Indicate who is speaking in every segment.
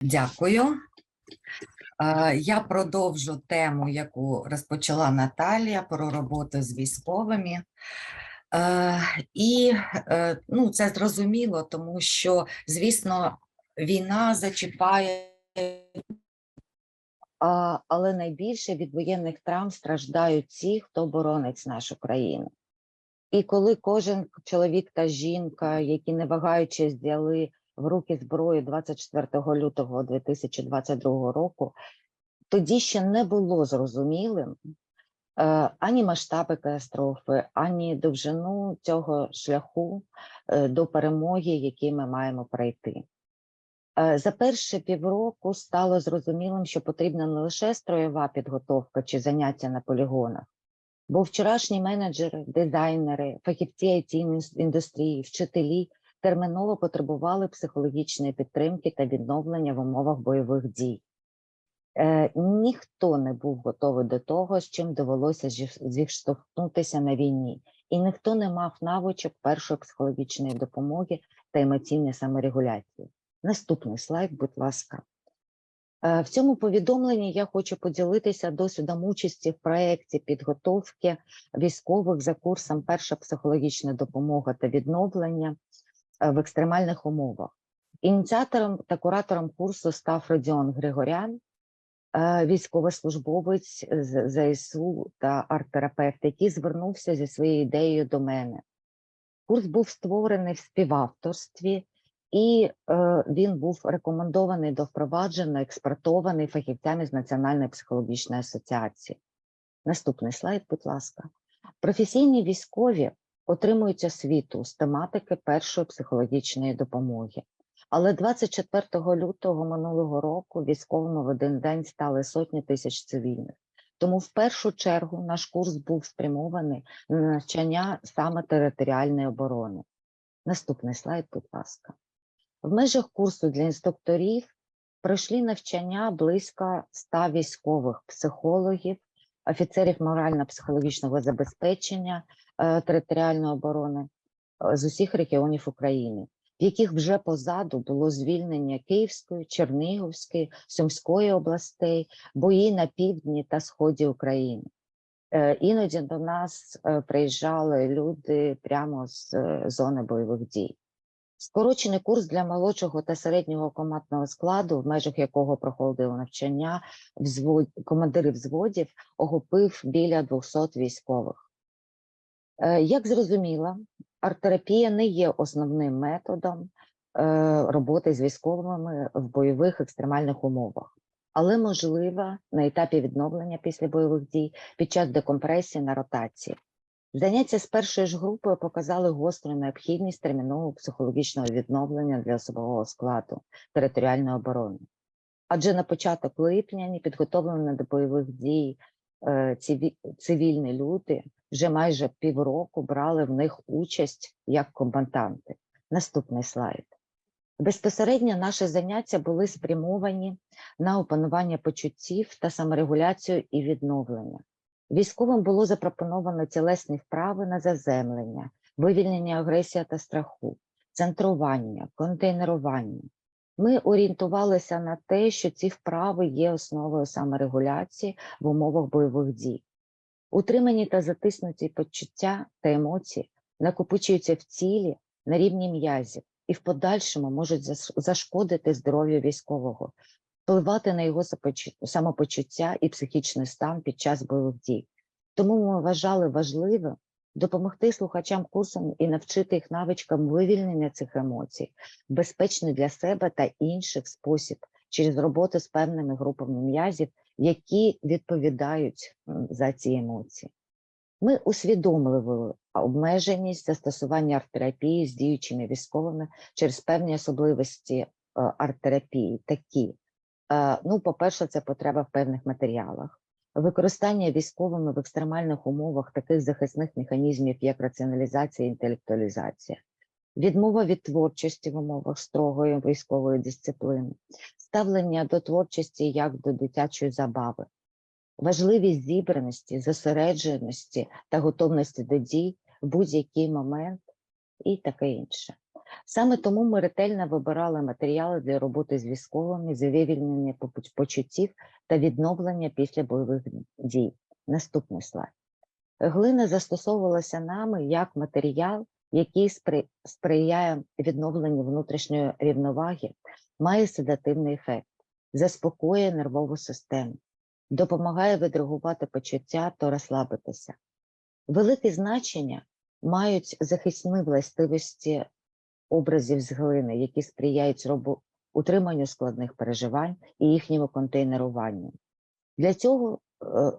Speaker 1: Дякую. Я продовжу тему, яку розпочала Наталія про роботу з військовими. І е, ну, це зрозуміло, тому що, звісно, війна зачіпає
Speaker 2: але найбільше від воєнних травм страждають ті, хто боронить нашу країну. І коли кожен чоловік та жінка, які не вагаючись взяли в руки зброю 24 лютого 2022 року, тоді ще не було зрозумілим е, ані масштаби катастрофи, ані довжину цього шляху е, до перемоги, який ми маємо пройти. Е, За перші півроку стало зрозумілим, що потрібна не лише строєва підготовка чи заняття на полігонах, бо вчорашні менеджери, дизайнери, фахівці it індустрії, вчителі терміново потребували психологічної підтримки та відновлення в умовах бойових дій. Е, ніхто не був готовий до того, з чим довелося зіштовхнутися на війні, і ніхто не мав навичок першої психологічної допомоги та емоційної саморегуляції. Наступний слайд, будь ласка. Е, В цьому повідомленні я хочу поділитися досвідом участі в проєкті підготовки військових за курсом Перша психологічна допомога та відновлення в екстремальних умовах. Ініціатором та куратором курсу став Родіон Григорян, е, військовослужбовець з ЗСУ та арт-терапевт, який звернувся зі своєю ідеєю до мене. Курс був створений в співавторстві, і е, він був рекомендований до впровадження, експертований фахівцями з Національної психологічної асоціації. Наступний слайд, будь ласка. Професійні військові отримують освіту з тематики першої психологічної допомоги. Але 24 лютого минулого року військовими в один день стали сотні тисяч цивільних. Тому в першу чергу наш курс був спрямований на навчання саме територіальної оборони. Наступний слайд, будь ласка. В межах курсу для інструкторів пройшли навчання близько 100 військових психологів, офіцерів морально-психологічного забезпечення е, територіальної оборони е, з усіх регіонів України, в яких вже позаду було звільнення Київської, Чернігівської, Сумської областей, бої на півдні та сході України. Е, Іноді до нас приїжджали люди прямо з зони бойових дій. Скорочений курс для молодшого та середнього командного складу, в межах якого проходило навчання взвод... командирів взводів, охопив біля 200 військових. Е, Як зрозуміло, арт-терапія не є основним методом е, роботи з військовими в бойових екстремальних умовах, але можлива на етапі відновлення після бойових дій під час декомпресії на ротації. Заняття з першою ж групою показали гостру необхідність термінового психологічного відновлення для особового складу територіальної оборони. Адже на початок липня непідготовлені до бойових дій е, цивільні люди вже майже півроку брали в них участь як комбатанти. Наступний слайд. Безпосередньо наші заняття були спрямовані на опанування почуттів та саморегуляцію і відновлення. Військовим було запропоновано тілесні вправи на заземлення, вивільнення агресії та страху, центрування, контейнерування. Ми орієнтувалися на те, що ці вправи є основою саморегуляції в умовах бойових дій. Утримані та затиснуті почуття та емоції накопичуються в тілі на рівні м'язів і в подальшому можуть зашкодити здоров'ю військового, впливати на його самопочуття і психічний стан під час бойових дій. Тому ми вважали важливим допомогти слухачам курсу і навчити їх навичкам вивільнення цих емоцій, безпечний для себе та інших спосіб через роботу з певними групами м'язів, які відповідають за ці емоції. Ми усвідомлювали обмеженість застосування арт-терапії з діючими військовими через певні особливості е, арт-терапії, такі Ну, по-перше, це потреба в певних матеріалах, використання військовими в екстремальних умовах таких захисних механізмів, як раціоналізація інтелектуалізація, відмова від творчості в умовах строгої військової дисципліни, ставлення до творчості як до дитячої забави, важливість зібраності, зосередженості та готовності до дій в будь-який момент і таке інше. Саме тому ми ретельно вибирали матеріали для роботи з військовими, з вивільнення почуттів та відновлення після бойових дій. Наступний слайд. Глина застосовувалася нами як матеріал, який сприяє відновленню внутрішньої рівноваги, має седативний ефект, заспокоює нервову систему, допомагає відреагувати почуття та розслабитися. Велике значення мають захисні властивості образів з глини, які сприяють робо- утриманню складних переживань і їхньому контейнеруванню. Для цього е, е,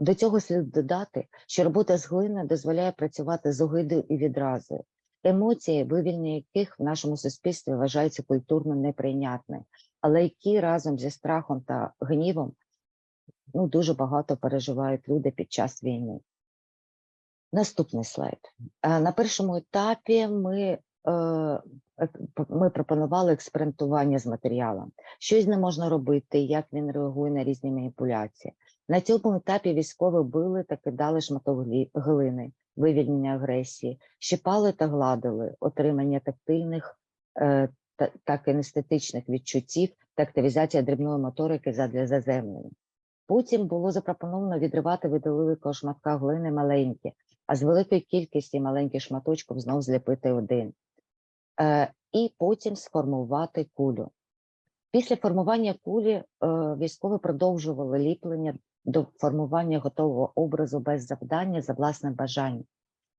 Speaker 2: до цього слід додати, що робота з глиною дозволяє працювати з огидою і відразою, емоції, вивільнення яких в нашому суспільстві вважаються культурно неприйнятними, але які разом зі страхом та гнівом ну, дуже багато переживають люди під час війни. Наступний слайд. Е, На першому етапі ми, ми пропонували експериментування з матеріалом. Що з ним можна робити, як він реагує на різні маніпуляції. На цьому етапі військові били та кидали шматок глини, вивільнення агресії, щипали та гладили, отримання тактильних е, та, кінестетичних відчуттів та активізація дрібної моторики задля заземлення. Потім було запропоновано відривати від великого шматка глини маленькі, а з великої кількості маленьких шматочків знов зліпити один. Е, і потім сформувати кулю. Після формування кулі е, військові продовжували ліплення до формування готового образу без завдання за власним бажанням.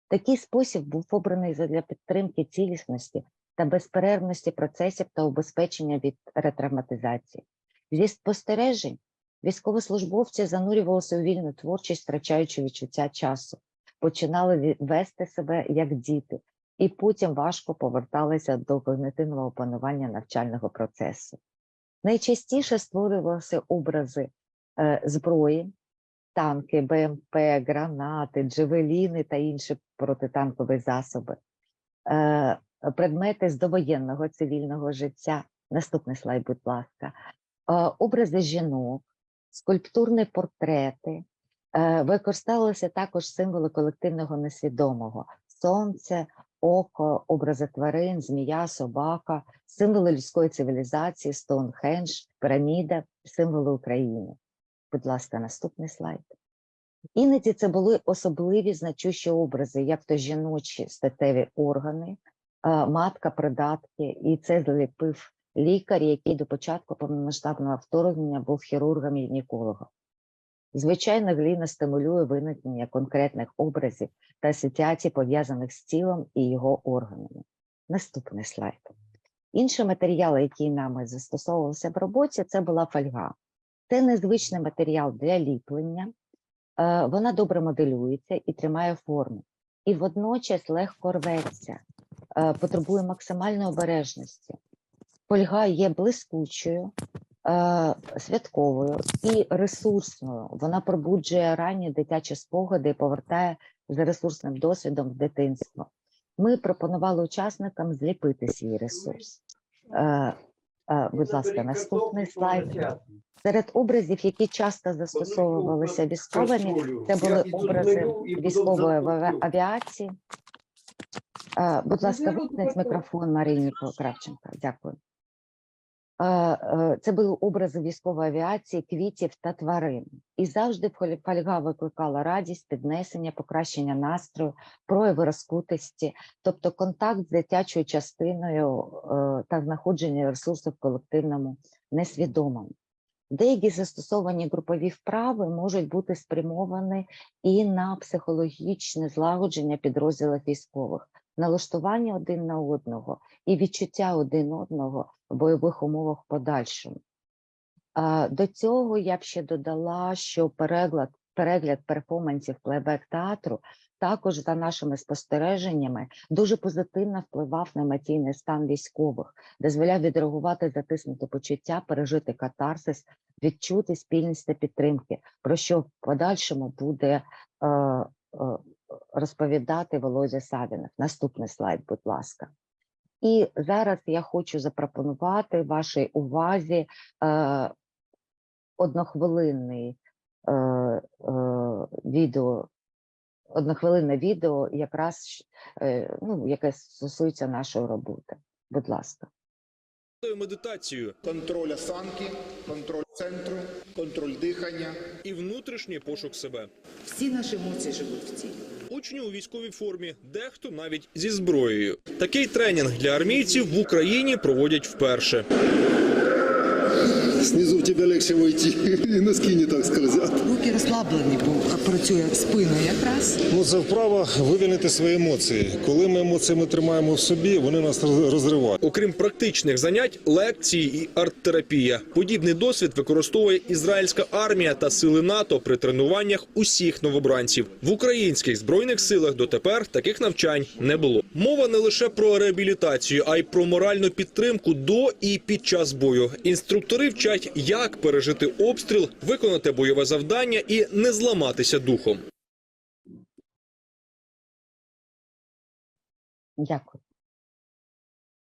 Speaker 2: Такий спосіб був обраний для підтримки цілісності та безперервності процесів та убезпечення від ретравматизації. Зі спостережень військовослужбовці занурювалися у вільну творчість, втрачаючи відчуття часу, починали вести себе як діти, і потім важко поверталися до когнитивного опанування навчального процесу. Найчастіше створювалися образи е, зброї, танки, БМП, гранати, джевеліни та інші протитанкові засоби, е, предмети з довоєнного цивільного життя. Наступний слайд, будь ласка. Е, образи жінок, скульптурні портрети. Використовувалися також символи колективного несвідомого: сонце, око, образи тварин, змія, собака, символи людської цивілізації, Стоунхендж, піраміда, символи України. Будь ласка, наступний слайд. Іноді це були особливі значущі образи, як то жіночі статеві органи, матка, придатки, і це зліпив лікар, який до початку повномасштабного вторгнення був хірургом і гінекологом. Звичайно, гліна стимулює виникнення конкретних образів та асоціацій, пов'язаних з тілом і його органами. Наступний слайд. Інші матеріали, які нами застосовувалися в роботі, це була фольга. Це незвичний матеріал для ліплення. Е, Вона добре моделюється і тримає форму, і водночас легко рветься, е, потребує максимальної обережності. Фольга є блискучою, святковою і ресурсною. Вона пробуджує ранні дитячі спогади і повертає за ресурсним досвідом в дитинство. Ми пропонували учасникам зліпити свій ресурс. Е, е, будь ласка, наступний слайд. Серед образів, які часто застосовувалися військовими, це були образи військової авіації. Е, Будь ласка, вимкніть мікрофон Марині Кравченко. Дякую. Е, е, Це були образи військової авіації, квітів та тварин. І завжди фоль- фольга викликала радість, піднесення, покращення настрою, прояви розкутості, тобто контакт з дитячою частиною е, та знаходження ресурсів в колективному несвідомому. Деякі застосовані групові вправи можуть бути спрямовані і на психологічне злагодження підрозділів військових, налаштування один на одного і відчуття один одного в бойових умовах в подальшому. До цього я б ще додала, що перегляд, перегляд перформансів плейбек театру також за нашими спостереженнями дуже позитивно впливав на емоційний стан військових, дозволяв відреагувати затиснути почуття, пережити катарсис, відчути спільність та підтримки, про що в подальшому буде е, е, розповідати Володя Савінов. Наступний слайд, будь ласка. І зараз я хочу запропонувати вашій увазі е, однохвилинний е, е, відео однохвилинне відео, якраз е, ну, яке стосується нашої роботи. Будь ласка.
Speaker 3: Медитацією
Speaker 4: контроль осанки, контроль центру, контроль дихання.
Speaker 3: і внутрішній пошук себе.
Speaker 5: Всі наші емоції живуть в тілі.
Speaker 3: Учні у військовій формі, дехто навіть зі зброєю. Такий тренінг для армійців в Україні проводять вперше.
Speaker 6: Снизу легче войти, и носки не так скользят.
Speaker 5: Руки розслаблені, бо працює спина якраз.
Speaker 7: Ну, це вправа вивільнити свої емоції. Коли ми емоціями тримаємо в собі, вони нас роз- розривають.
Speaker 3: Окрім практичних занять, лекції і арт-терапія. Подібний досвід використовує ізраїльська армія та сили НАТО при тренуваннях усіх новобранців. В українських збройних силах дотепер таких навчань не було. Мова не лише про реабілітацію, а й про моральну підтримку до і під час бою. Інструктори вчать, як пережити обстріл, виконати бойове завдання і не зламатися духом.
Speaker 2: Дякую.